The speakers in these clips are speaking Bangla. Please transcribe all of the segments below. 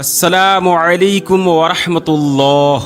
আসসালামু আলাইকুম ওরহমতুল্লাহ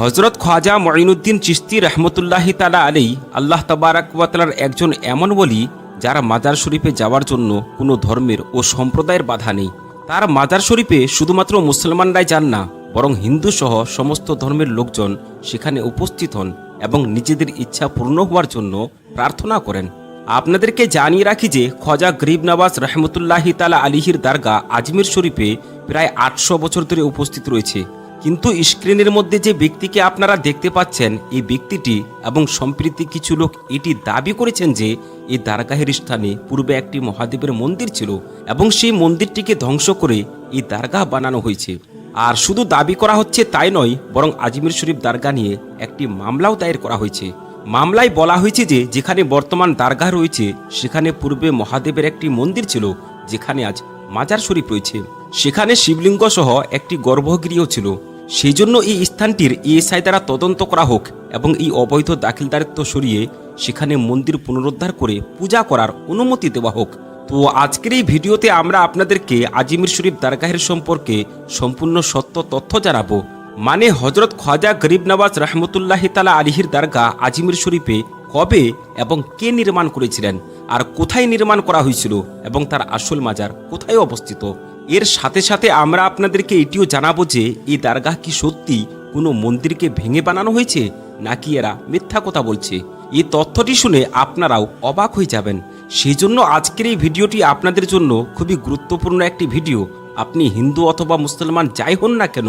হজরত খাজা মঈনুদ্দিন চিস্তি রহমতুল্লাহি তালা আলী আল্লাহ তাবারাকালার একজন এমন বলি যারা মাজার শরীফে যাওয়ার জন্য কোনো ধর্মের ও সম্প্রদায়ের বাধা নেই। তার মাজার শরীফে শুধুমাত্র মুসলমানরাই যান না, বরং হিন্দু সহ সমস্ত ধর্মের লোকজন সেখানে উপস্থিত হন এবং নিজেদের ইচ্ছা পূর্ণ হওয়ার জন্য প্রার্থনা করেন। আপনাদেরকে জানিয়ে রাখি যে খজা গরিব নওয়াজ রহমতুল্লাহি তালা আলিহির দারগা আজমির শরীফে প্রায় আটশো বছর ধরে উপস্থিত রয়েছে। কিন্তু স্ক্রিনের মধ্যে যে ব্যক্তিকে আপনারা দেখতে পাচ্ছেন, এই ব্যক্তিটি এবং সম্প্রীতি কিছু লোক এটি দাবি করেছেন যে এই দারগাহের স্থানে পূর্বে একটি মহাদেবের মন্দির ছিল এবং সেই মন্দিরটিকে ধ্বংস করে এই দারগাহ বানানো হয়েছে। আর শুধু দাবি করা হচ্ছে তাই নয়, বরং আজমির শরীফ দারগা নিয়ে একটি মামলাও দায়ের করা হয়েছে। মামলায় বলা হয়েছে যে, যেখানে বর্তমান দারগাহ রয়েছে, সেখানে পূর্বে মহাদেবের একটি মন্দির ছিল, যেখানে আজ মাজার শরীফ রয়েছে। সেখানে শিবলিঙ্গ সহ একটি গর্ভগৃহ ছিল। সেই জন্য এই স্থানটির ইএসআই দ্বারা তদন্ত করা হোক এবং এই অবৈধ দাখিলদারিত্ব সরিয়ে সেখানে মন্দির পুনরুদ্ধার করে পূজা করার অনুমতি দেওয়া হোক। তো আজকের এই ভিডিওতে আমরা আপনাদেরকে আজিমির শরীফ দারগাহের সম্পর্কে সম্পূর্ণ সত্য তথ্য জানাব। মানে হজরত খাজা গরিব নওয়াজ রহমতুল্লাহ তালা আলিহির দারগা আজিমির শরীফে কবে এবং কে নির্মাণ করেছিলেন? আর কোথায় নির্মাণ করা হয়েছিল? এবং তার আসল মাজার কোথায় অবস্থিত? এর সাথে সাথে আমরা আপনাদেরকে এটিও জানাব যে এই দারগাহ কি সত্যি কোনো মন্দিরকে ভেঙে বানানো হয়েছে, নাকি এরা মিথ্যা কথা বলছে? এই তথ্যটি শুনে আপনারাও অবাক হয়ে যাবেন। সেই জন্য আজকের এই ভিডিওটি আপনাদের জন্য খুবই গুরুত্বপূর্ণ একটি ভিডিও। আপনি হিন্দু অথবা মুসলমান যাই হন না কেন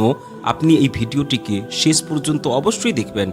আপনি এই ভিডিওটিকে শেষ পর্যন্ত অবশ্যই দেখবেন।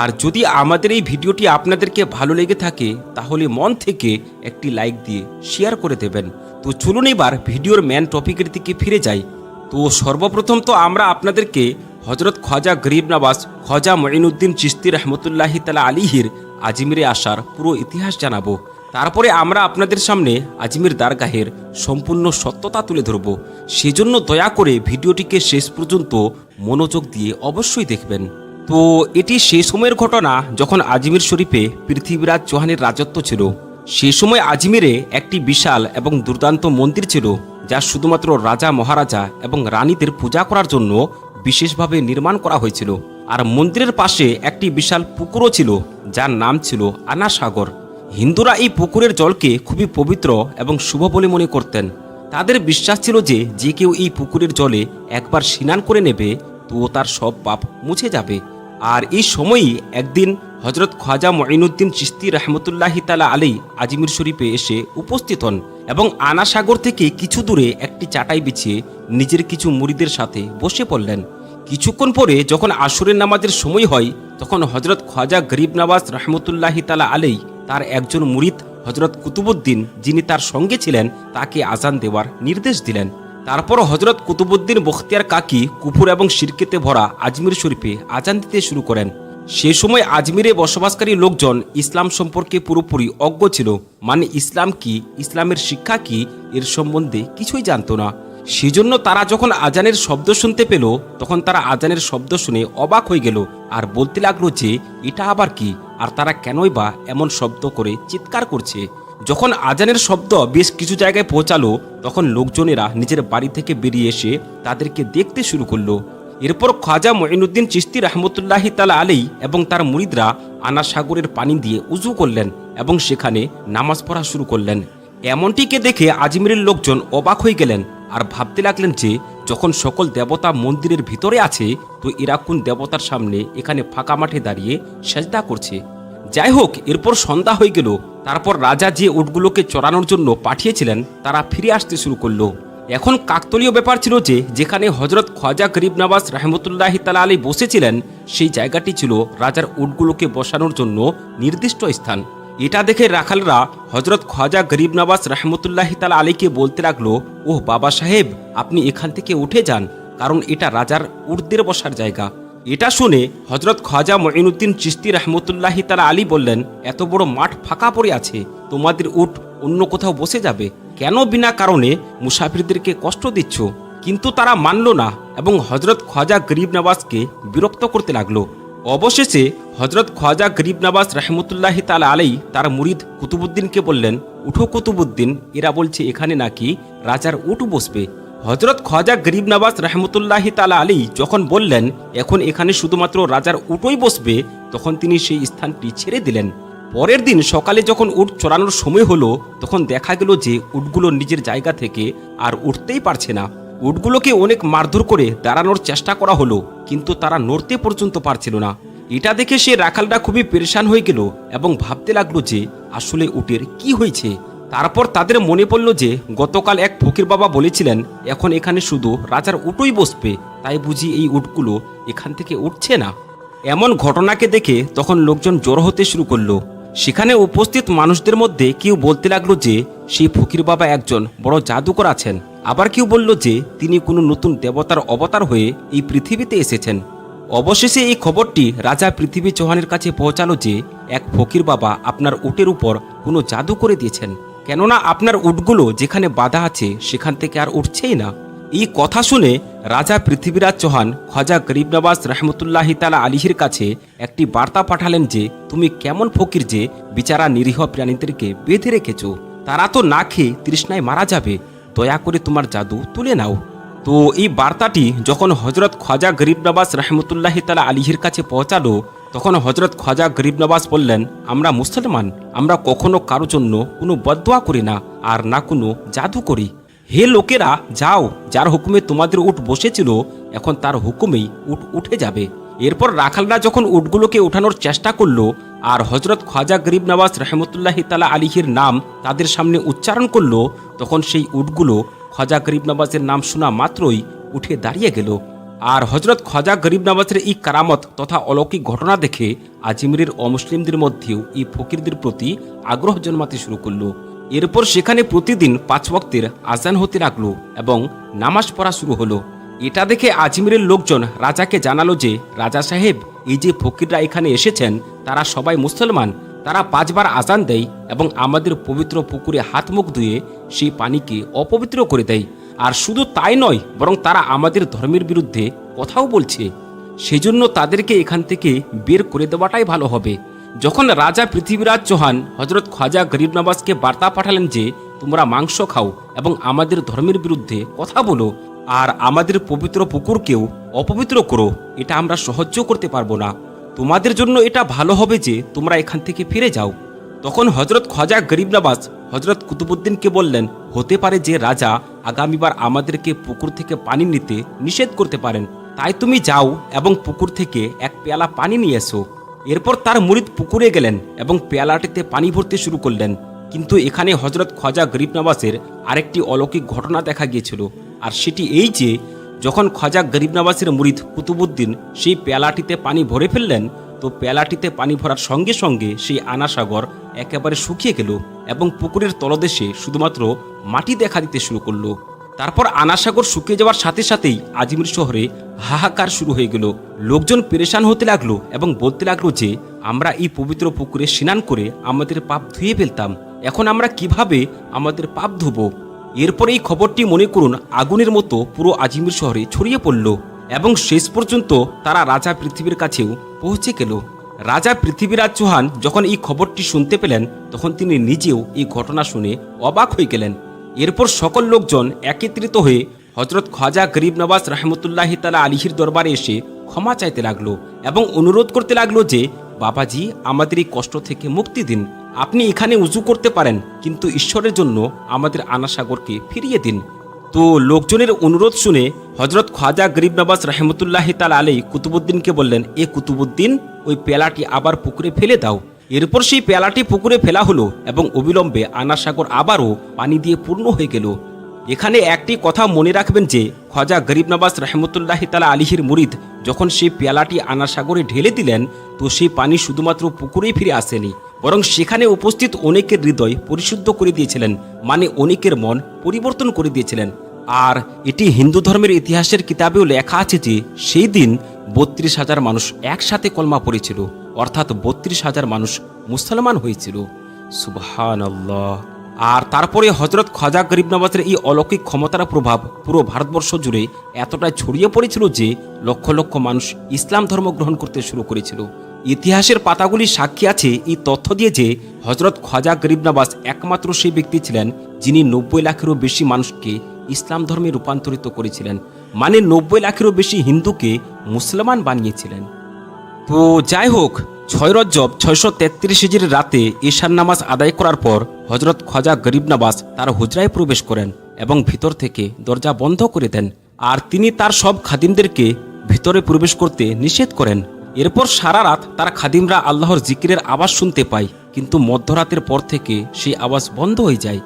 আর যদি আমাদের এই ভিডিওটি আপনাদেরকে ভালো লেগে থাকে, তাহলে মন থেকে একটি লাইক দিয়ে শেয়ার করে দেবেন। তো চলুন এবার ভিডিওর ম্যান টপিকের দিকে ফিরে যাই। তো সর্বপ্রথম তো আমরা আপনাদেরকে হজরত খাজা গরিব নওয়াজ, খাজা মঈনুদ্দিন চিস্তি রহমতুল্লাহি তালা আলিহির আজমিরে আসার পুরো ইতিহাস জানাব। তারপরে আমরা আপনাদের সামনে আজমির দারগাহের সম্পূর্ণ সত্যতা তুলে ধরব। সেজন্য দয়া করে ভিডিওটিকে শেষ পর্যন্ত মনোযোগ দিয়ে অবশ্যই দেখবেন। তো এটি সেই সময়ের ঘটনা যখন আজমির শরীফে পৃথিবীরাজ চৌহানের রাজত্ব ছিল। সে সময় আজমিরে একটি বিশাল এবং দুর্দান্ত মন্দির ছিল, যা শুধুমাত্র রাজা, মহারাজা এবং রানীদের পূজা করার জন্য বিশেষভাবে নির্মাণ করা হয়েছিল। আর মন্দিরের পাশে একটি বিশাল পুকুরও ছিল, যার নাম ছিল আনা সাগর হিন্দুরা এই পুকুরের জলকে খুবই পবিত্র এবং শুভ বলে মনে করতেন। তাদের বিশ্বাস ছিল যে যে কেউ এই পুকুরের জলে একবার স্নান করে নেবে তো তার সব পাপ মুছে যাবে। আর এই সময়ই একদিন হজরত খাজা মঈনুদ্দিন চিস্তি রহমতুল্লাহি তালা আলী আজমির শরীফে এসে উপস্থিত হন এবং আনা সাগর থেকে কিছু দূরে একটি চাটাই বিছিয়ে নিজের কিছু মুড়িদের সাথে বসে পড়লেন। কিছুক্ষণ পরে যখন আসরের নামাজের সময় হয়, তখন হজরত খাজা গরিব নওয়াজ রহমতুল্লাহি তালা আলী তার একজন মুরিদ হজরত কুতুবুদ্দিন যিনি তার সঙ্গে ছিলেন, তাকে আজান দেওয়ার নির্দেশ দিলেন। তারপর হজরত কুতুবুদ্দিন বখতিয়ার কাকি কুপুর এবং শিরকেতে ভরা আজমির শরীফে আজান দিতে শুরু করেন। সে সময় আজমিরে বসবাসকারী লোকজন ইসলাম সম্পর্কে পুরোপুরি অজ্ঞ ছিল। মানে ইসলাম কি, ইসলামের শিক্ষা কি, এর সম্বন্ধে কিছুই জানতো না। সেজন্য তারা যখন আজানের শব্দ শুনতে পেল, তখন তারা আজানের শব্দ শুনে অবাক হয়ে গেল আর বলতে লাগল যে, এটা আবার কি? আর তারা কেনই বা এমন শব্দ করে চিৎকার করছে? যখন আজানের শব্দ বেশ কিছু জায়গায় পৌঁছালো, তখন লোকজনেরা নিজের বাড়ি থেকে বেরিয়ে এসে তাদেরকে দেখতে শুরু করল। এরপর খাজা মঈনুদ্দিন চিস্তি রহমতুল্লাহি তালা আলী এবং তার মুরিদরা আনা সাগরের পানি দিয়ে উজু করলেন এবং সেখানে নামাজ পড়া শুরু করলেন। এমনটিকে দেখে আজমিরের লোকজন অবাক হয়ে গেলেন। আর ভাবতে লাগলেন যে, যখন সকল দেবতা মন্দিরের ভিতরে আছে, তো এরা কোন দেবতার সামনে এখানে ফাঁকা মাঠে দাঁড়িয়ে সেজদা করছে। যাই হোক, এরপর সন্ধ্যা হয়ে গেল। তারপর রাজা যে উটগুলোকে চড়ানোর জন্য পাঠিয়েছিলেন, তারা ফিরে আসতে শুরু করল। এখন কাকতলীয় ব্যাপার ছিল যে, যেখানে হজরত খাজা গরিব নওয়াজ রহমতুল্লাহ তালা আলী বসেছিলেন, সেই জায়গাটি ছিল রাজার উটগুলোকে বসানোর জন্য নির্দিষ্ট স্থান। এটা দেখে রাখালরা হজরত খাজা গরিব নওয়াজ রহমতুল্লাহ তালা আলীকে বলতে লাগল, ওহ বাবা সাহেব, আপনি এখান থেকে উঠে যান, কারণ এটা রাজার উর্দের বসার জায়গা। এটা শুনে হজরত খাজা মঈনুদ্দিন চিস্তি রহমতুল্লাহি তালা আলী বললেন, এত বড় মাঠ ফাঁকা পড়ে আছে, তোমাদের উট অন্য কোথাও বসে যাবে। কেন বিনা কারণে মুসাফিরদেরকে কষ্ট দিচ্ছ? কিন্তু তারা মানল না এবং হজরত খাজা গরিব নওয়াজকে বিরক্ত করতে লাগল। অবশেষে হজরত খাজা গরিব নওয়াজ রহমতুল্লাহি তালা আলাই তার মুরিদ কুতুবুদ্দিনকে বললেন, উঠো কুতুবুদ্দিন এরা বলছে এখানে নাকি রাজার উট বসবে। হজরত খোয়াজা গরিব নওয়াজ রহমতুল্লাহি তালা আলী যখন বললেন, এখন এখানে শুধুমাত্র রাজার উটোই বসবে, তখন তিনি সেই স্থানটি ছেড়ে দিলেন। পরের দিন সকালে যখন উট চড়ানোর সময় হলো, তখন দেখা গেল যে উটগুলো নিজের জায়গা থেকে আর উঠতেই পারছে না। উটগুলোকে অনেক মারধর করে দাঁড়ানোর চেষ্টা করা হলো, কিন্তু তারা নড়তে পর্যন্ত পারছিল না। এটা দেখে সে রাখালটা খুবই পেরেশান হয়ে গেল এবং ভাবতে লাগল যে, আসলে উটের কি হয়েছে? তারপর তাদের মনে পড়ল যে, গতকাল এক ফকির বাবা বলেছিলেন, এখন এখানে শুধু রাজার উটোই বসবে, তাই বুঝি এই উটগুলো এখান থেকে উঠছে না। এমন ঘটনাকে দেখে তখন লোকজন জড়ো হতে শুরু করল। সেখানে উপস্থিত মানুষদের মধ্যে কেউ বলতে লাগল যে সেই ফকির বাবা একজন বড় জাদুকর আছেন। আবার কেউ বলল যে তিনি কোনো নতুন দেবতার অবতার হয়ে এই পৃথিবীতে এসেছেন। অবশেষে এই খবরটি রাজা পৃথিবী চৌহানের কাছে পৌঁছালো যে এক ফকির বাবা আপনার উটের উপর কোনো জাদু করে দিয়েছেন। কেননা আপনার উটগুলো যেখানে বাধা আছে সেখান থেকে আর উঠছেই না। এই কথা শুনে রাজা পৃথিবীরাজ চৌহান খজা গরিব নবাজ রহমতুল্লাহি তালা আলিহির কাছে একটি বার্তা পাঠালেন যে, তুমি কেমন ফকির যে, বিচারা নিরীহ প্রাণীদেরকে বেঁধে রেখেছ? তারা তো না খেয়ে তৃষ্ণায় মারা যাবে। দয়া করে তোমার জাদু তুলে নাও। তো এই বার্তাটি যখন হজরত খজা গরিব নবাজ রহমতুল্লাহি তালা আলিহির কাছে পৌঁছালো, তখন হজরত খজা গরিব নবাজ বললেন, আমরা মুসলমান, আমরা কখনো কারও জন্য কোনো বদোয়া করি না আর না কোনো জাদু করি। হে লোকেরা, যাও, যার হুকুমে তোমাদের উঠ বসেছিল, এখন তার হুকুমেই উঠ উঠে যাবে। এরপর রাখালরা যখন উটগুলোকে উঠানোর চেষ্টা করল, আর হজরত খোয়াজা গরিব নওয়াজ রহমতুল্লাহি তালা আলিহির নাম তাদের সামনে উচ্চারণ করল, তখন সেই উটগুলো খোয়াজা গরিব নওয়াজের নাম শোনা মাত্রই উঠে দাঁড়িয়ে গেল। আর হজরত খোয়াজা গরিব নওয়াজের এই কারামত তথা অলৌকিক ঘটনা দেখে আজমিরের অমুসলিমদের মধ্যেও এই ফকিরদের প্রতি আগ্রহ জন্মাতে শুরু করল। এরপর সেখানে প্রতিদিন পাঁচ ওয়াক্তের আজান হতে লাগল এবং নামাজ পড়া শুরু হলো। এটা দেখে আজমিরের লোকজন রাজাকে জানালো যে, রাজা সাহেব, এই যে ফকিররা এখানে এসেছেন, তারা সবাই মুসলমান। তারা পাঁচবার আজান দেয় এবং আমাদের পবিত্র পুকুরে হাত মুখ ধুয়ে সেই পানিকে অপবিত্র করে দেয়। আর শুধু তাই নয়, বরং তারা আমাদের ধর্মের বিরুদ্ধে কথাও বলছে। সেজন্য তাদেরকে এখান থেকে বের করে দেওয়াটাই ভালো হবে। যখন রাজা পৃথিবীরাজ চৌহান হজরত খাজা গরিব নবাজকে বার্তা পাঠালেন যে, তোমরা মাংস খাও এবং আমাদের ধর্মের বিরুদ্ধে কথা বলো আর আমাদের পবিত্র পুকুরকেও অপবিত্র করো, এটা আমরা সহ্য করতে পারব না। তোমাদের জন্য এটা ভালো হবে যে তোমরা এখান থেকে ফিরে যাও। তখন হজরত খাজা গরিব নবাজ হজরত কুতুবুদ্দিনকে বললেন, হতে পারে যে রাজা আগামীবার আমাদেরকে পুকুর থেকে পানি নিতে নিষেধ করতে পারেন। তাই তুমি যাও এবং পুকুর থেকে এক পেয়ালা পানি নিয়ে এসো। এরপর তার মুরিদ পুকুরে গেলেন এবং পেয়ালাটিতে পানি ভরতে শুরু করলেন। কিন্তু এখানে হজরত খোয়াজা গরিব নওয়াজের আরেকটি অলৌকিক ঘটনা দেখা গিয়েছিল। আর সেটি এই যে, যখন খোয়াজা গরিব নওয়াজের মুরিদ কুতুবুদ্দিন সেই পেয়ালাটিতে পানি ভরে ফেললেন, তো পেয়ালাটিতে পানি ভরার সঙ্গে সঙ্গে সেই আনাসাগর একেবারে শুকিয়ে গেল এবং পুকুরের তলদেশে শুধুমাত্র মাটি দেখা দিতে শুরু করল। তারপর আনাসাগর শুকিয়ে যাওয়ার সাথে সাথেই আজমির শহরে হাহাকার শুরু হয়ে গেল। লোকজন পেরেশান হতে লাগল এবং বলতে লাগল যে, আমরা এই পবিত্র পুকুরে স্নান করে আমাদের পাপ ধুয়ে ফেলতাম। এখন আমরা কীভাবে আমাদের পাপ ধুব? এরপর এই খবরটি মনে করুন, আগুনের মতো পুরো আজমির শহরে ছড়িয়ে পড়ল এবং শেষ পর্যন্ত তারা রাজা পৃথিবীর কাছেও পৌঁছে গেল। রাজা পৃথিবীরাজ চৌহান যখন এই খবরটি শুনতে পেলেন, তখন তিনি নিজেও এই ঘটনা শুনে অবাক হয়ে গেলেন। এরপর সকল লোকজন একত্রিত হয়ে হজরত খাজা গরিব নওয়াজ রহমতুল্লাহ তালা আলিহির দরবারে এসে ক্ষমা চাইতে লাগল এবং অনুরোধ করতে লাগল যে, বাবাজি, আমাদের এই কষ্ট থেকে মুক্তি দিন। আপনি এখানে উজু করতে পারেন, কিন্তু ঈশ্বরের জন্য আমাদের আনাসাগরকে ফিরিয়ে দিন। তো লোকজনের অনুরোধ শুনে হজরত খাজা গরিব নবাজ রহমতুল্লাহ তাল আলী কুতুবুদ্দিনকে বললেন, এ কুতুবুদ্দিন, ওই পেলাটি আবার পুকুরে ফেলে দাও। এরপর সেই পেলাটি পুকুরে ফেলা হলো এবং অবিলম্বে আনাসাগর আবারও পানি দিয়ে পূর্ণ হয়ে গেল। এখানে একটি কথা মনে রাখবেন যে, খজা গরিব নবাজ রহমতুল্লাহ তালা আলিহির মুরিদ যখন সেই পেয়ালাটি আনাসাগরে ঢেলে দিলেন, তো সেই পানি শুধুমাত্র পুকুরেই ফিরে আসেনি, বরং সেখানে উপস্থিত অনেকের হৃদয় পরিশুদ্ধ করে দিয়েছিলেন মানে অনেকের মন পরিবর্তন করে দিয়েছিলেন। আর এটি হিন্দু ধর্মের ইতিহাসের কিতাবেও লেখা আছে যে, সেই দিন বত্রিশ হাজার মানুষ একসাথে কলমা পড়েছিল, অর্থাৎ বত্রিশ হাজার মানুষ মুসলমান হয়েছিল। সুবহান আর তারপরে হজরত খাজা গরিব নওয়াজের এই অলৌকিক ক্ষমতার প্রভাব পুরো ভারতবর্ষ জুড়ে এতটাই ছড়িয়ে পড়েছিল যে লক্ষ লক্ষ মানুষ ইসলাম ধর্ম গ্রহণ করতে শুরু করেছিল। ইতিহাসের পাতাগুলি সাক্ষী আছে এই তথ্য দিয়ে যে হজরত খাজা গরিব নওয়াজ একমাত্র সেই ব্যক্তি ছিলেন যিনি নব্বই লাখেরও বেশি মানুষকে ইসলাম ধর্মে রূপান্তরিত করেছিলেন মানে নব্বই লাখেরও বেশি হিন্দুকে মুসলমান বানিয়েছিলেন। তো যাই হোক ছয় রজ্জব ছয়শো তেত্রিশ হিজির রাতে ঈশান নামাজ আদায় করার পর হজরত খজা গরিব নওয়াজ তার হুজরায় প্রবেশ করেন এবং ভিতর থেকে দরজা বন্ধ করে দেন। আর তিনি তার সব খাদিমদেরকে ভিতরে প্রবেশ করতে নিষেধ করেন। এরপর সারা রাত তার খাদিমরা আল্লাহর জিকিরের আওয়াজ শুনতে পায়, কিন্তু মধ্যরাতের পর থেকে সেই আওয়াজ বন্ধ হয়ে যায়।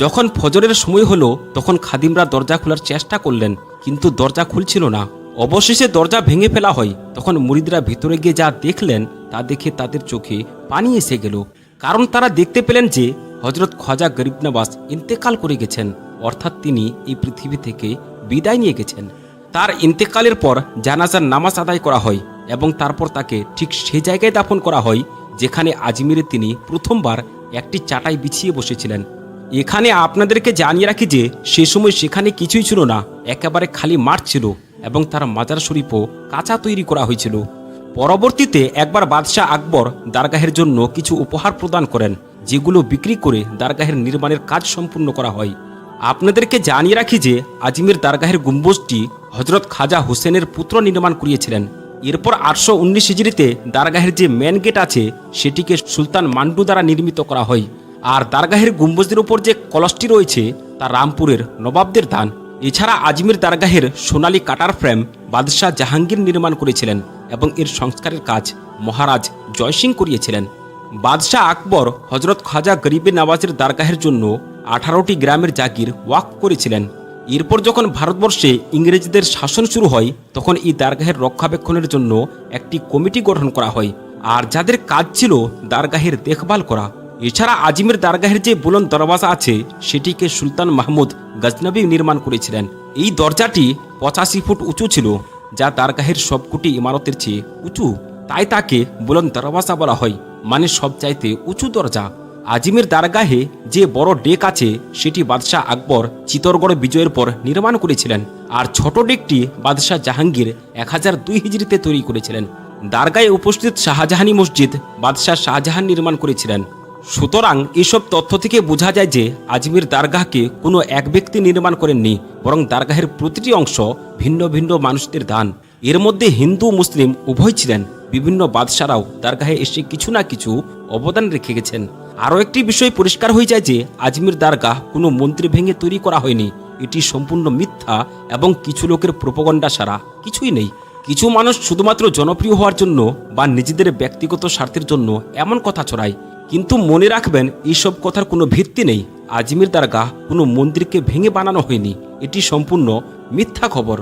যখন ফজরের সময় হলো, তখন খাদিমরা দরজা খোলার চেষ্টা করলেন, কিন্তু দরজা খুলছিল না। অবশেষে দরজা ভেঙে ফেলা হয়। তখন মুরিদরা ভিতরে গিয়ে যা দেখলেন, তা দেখে তাদের চোখে পানি এসে গেল। কারণ তারা দেখতে পেলেন যে হজরত খজা গরিব নওয়াজ ইন্তেকাল করে গেছেন। অর্থাৎ তিনি এই পৃথিবী থেকে বিদায় নিয়ে গেছেন। তার ইন্তেকালের পর জানাজার নামাজ আদায় করা হয় এবং তারপর তাকে ঠিক সে জায়গায় দাফন করা হয়, যেখানে আজমিরে তিনি প্রথমবার একটি চাটাই বিছিয়ে বসেছিলেন। এখানে আপনাদেরকে জানিয়ে রাখি যে, সে সময় সেখানে কিছুই ছিল না। একেবারে খালি মাঠ ছিল। এবং তার মাজার শরীফও কাঁচা তৈরি করা হয়েছিল। পরবর্তীতে একবার বাদশাহ আকবর দারগাহের জন্য কিছু উপহার প্রদান করেন, যেগুলো বিক্রি করে দারগাহের নির্মাণের কাজ সম্পূর্ণ করা হয়। আপনাদেরকে জানিয়ে রাখি যে আজমির দারগাহের গুম্বজটি হজরত খাজা হোসেনের পুত্র নির্মাণ করিয়েছিলেন। এরপর আটশো উনিশ হিজড়িতে দারগাহের যে মেন গেট আছে, সেটিকে সুলতান মান্ডু দ্বারা নির্মিত করা হয়। আর দারগাহের গুম্বজের উপর যে কলসটি রয়েছে, তা রামপুরের নবাবদের দান। এছাড়া আজমির দারগাহের সোনালী কাটার ফ্রেম বাদশাহ জাহাঙ্গীর নির্মাণ করেছিলেন এবং এর সংস্কারের কাজ মহারাজ জয়সিং করিয়েছিলেন। বাদশাহ আকবর হজরত খাজা গরিবে নওয়াজের দারগাহের জন্য আঠারোটি গ্রামের জাগির ওয়াক করেছিলেন। এরপর যখন ভারতবর্ষে ইংরেজদের শাসন শুরু হয়, তখন এই দারগাহের রক্ষাবেক্ষণের জন্য একটি কমিটি গঠন করা হয়। আর যাদের কাজ ছিল দারগাহের দেখভাল করা এছাড়া আজমির দারগাহের যে বুলন দরওয়াজা আছে, সেটিকে সুলতান মাহমুদ গজনবী নির্মাণ করেছিলেন। এই দরজাটি পঁচাশি ফুট উঁচু ছিল, যা দারগাহের সবকটি ইমারতের চেয়ে উঁচু। তাই তাকে বুলন দরওয়াজা বলা হয় মানে সবচাইতে উঁচু দরজা। আজিমের দারগাহে যে বড় ডেক আছে, সেটি বাদশাহ আকবর চিতরগড় বিজয়ের পর নির্মাণ করেছিলেন, আর ছোট ডেকটি বাদশাহ জাহাঙ্গীর এক হাজার দুই হিজড়িতে তৈরি করেছিলেন। দারগায় উপস্থিত শাহজাহানি মসজিদ বাদশাহ শাহজাহান নির্মাণ করেছিলেন। সুতরাং এসব তথ্য থেকে বোঝা যায় যে আজমির দারগাহকে কোনো এক ব্যক্তি নির্মাণ করেননি, বরং দারগাহের প্রতিটি অংশ ভিন্ন ভিন্ন মানুষদের দান। এর মধ্যে হিন্দু, মুসলিম উভয় ছিলেন। বিভিন্ন বাদশারাও দারগাহে এসে কিছু না কিছু অবদান রেখে গেছেন। আরও একটি বিষয় পরিষ্কার হয়ে যায় যে আজমির দারগাহ কোনো মন্ত্রী ভেঙে তৈরি করা হয়নি। এটি সম্পূর্ণ মিথ্যা এবং কিছু লোকের প্রোপগণ্ডা সারা কিছুই নেই। কিছু মানুষ শুধুমাত্র জনপ্রিয় হওয়ার জন্য বা নিজেদের ব্যক্তিগত স্বার্থের জন্য এমন কথা ছড়ায়। কিন্তু মনে রাখবেন, এইসব কথার কোনো ভিত্তি নেই। আজমির দারগাহ কোনো মন্দিরকে ভেঙে বানানো হয়নি। এটি সম্পূর্ণ মিথ্যা খবর।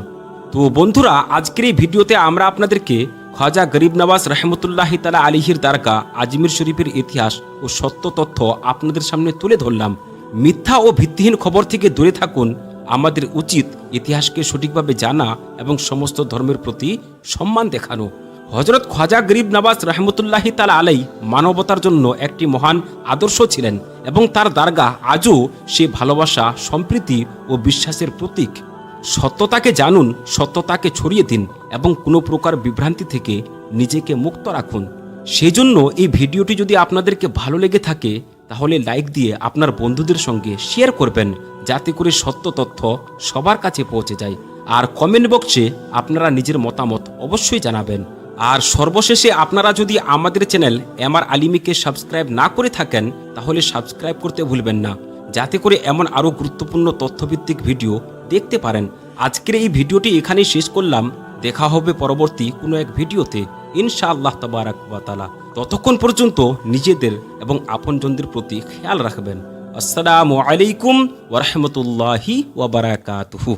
তো বন্ধুরা, আজকের এই ভিডিওতে আমরা আপনাদেরকে খাজা গরিব নওয়াজ রহমতুল্লাহ তালা আলিহির দারগা আজমির শরীফের ইতিহাস ও সত্য তথ্য আপনাদের সামনে তুলে ধরলাম। মিথ্যা ও ভিত্তিহীন খবর থেকে দূরে থাকুন। আমাদের উচিত ইতিহাসকে সঠিকভাবে জানা এবং সমস্ত ধর্মের প্রতি সম্মান দেখানো। হজরত খাজা গরিব নওয়াজ রহমতুল্লাহি তালা আলাই মানবতার জন্য একটি মহান আদর্শ ছিলেন এবং তার দারগা আজও সে ভালোবাসা, সম্প্রীতি ও বিশ্বাসের প্রতীক। সত্যতাকে জানুন, সত্যতাকে ছড়িয়ে দিন এবং কোনো প্রকার বিভ্রান্তি থেকে নিজেকে মুক্ত রাখুন। সেজন্য এই ভিডিওটি যদি আপনাদেরকে ভালো লেগে থাকে, তাহলে লাইক দিয়ে আপনার বন্ধুদের সঙ্গে শেয়ার করবেন, যাতে করে সত্য তথ্য সবার কাছে পৌঁছে যায়। আর কমেন্ট বক্সে আপনারা নিজের মতামত অবশ্যই জানাবেন। আর সর্বশেষে আপনারা যদি আমাদের চ্যানেল এমআর আলিমিকে সাবস্ক্রাইব না করে থাকেন, তাহলে সাবস্ক্রাইব করতে ভুলবেন না। যাতে করে এমন আরও গুরুত্বপূর্ণ তথ্যভিত্তিক ভিডিও দেখতে পারেন। আজকের এই ভিডিওটি এখানেই শেষ করলাম। দেখা হবে পরবর্তী কোনো এক ভিডিওতে। ইনশাআল্লাহ তালা ততক্ষণ পর্যন্ত নিজেদের এবং আপনজনদের প্রতি খেয়াল রাখবেন। আসসালামু আলাইকুম ওরহমতুল্লাহি ওবরাকাতুহু